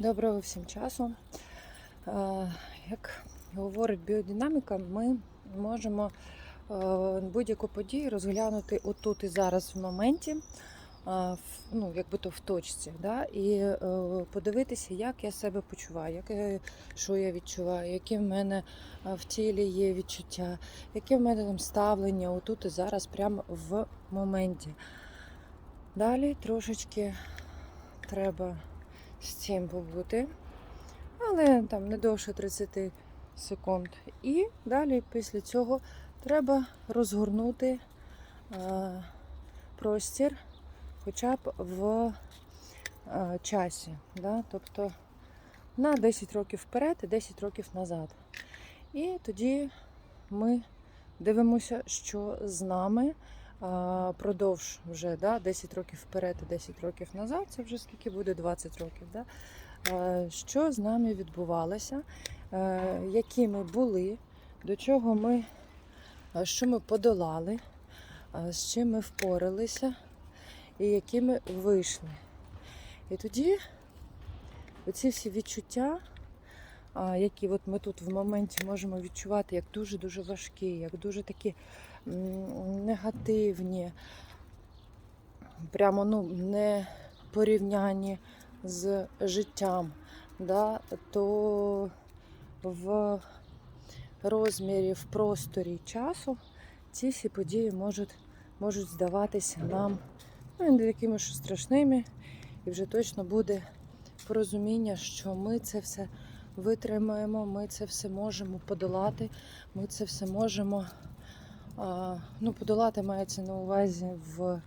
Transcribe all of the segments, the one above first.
Доброго всім часу. Е, Як говорить біодинаміка, ми можемо е, будь-яку подію розглянути отут і зараз в моменті, е, ну, якби то в точці, да? і подивитися, як я себе почуваю, як, я- що я відчуваю, які в мене в тілі є відчуття, яке в мене там ставлення отут і зараз, прямо в моменті. Далі трошечки треба з цим побути, але там не довше 30 секунд. І далі після цього треба розгорнути е, простір хоча б в е, часі. Да? Тобто на 10 років вперед і 10 років назад. І тоді ми дивимося, що з нами продовж вже да, 10 років вперед і 10 років назад, це вже скільки буде 20 років. Да? Що з нами відбувалося, е, які ми були, до чого ми, що ми подолали, з чим ми впоралися і які ми вийшли. І тоді оці всі відчуття, які от ми тут в моменті можемо відчувати як дуже-дуже важкі, як дуже такі негативні, прямо ну, не порівнянні з життям, да, то в розмірі, в просторі часу ці всі події можуть, можуть здаватися нам ну, не такими ж страшними, і вже точно буде порозуміння, що ми це все витримаємо, ми це все можемо подолати, ми це все можемо ну, подолати мається на увазі в,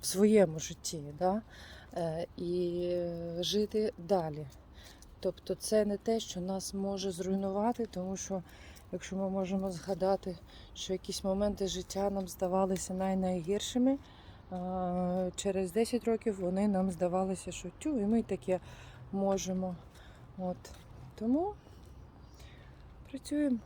в своєму житті, да? е, і жити далі. Тобто це не те, що нас може зруйнувати, тому що якщо ми можемо згадати, що якісь моменти життя нам здавалися най-найгіршими, через 10 років вони нам здавалися, що тю, і ми таке можемо. От. Тому працюємо.